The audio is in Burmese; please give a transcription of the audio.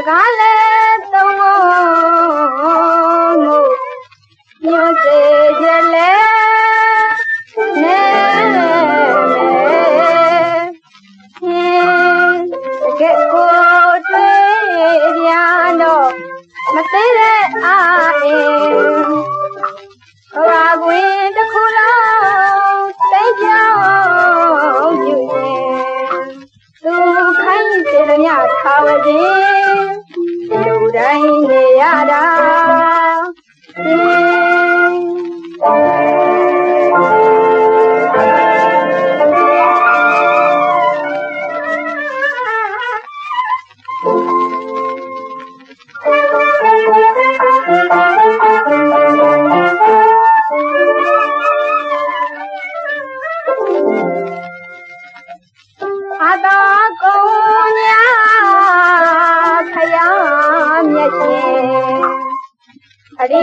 တကားလဲသုံးမှုညွှန်စေကြလဲနဲဟင်းတကယ်ကိုတွေ့ပြန်တော့မသိတဲ့အာအင်းဘာကွင်တစ်ခုလုံးသိပြောင်းယူရင်သူခိုင်းစေသမျှထားဝခြင်းလူတိုင်း နေရ राजा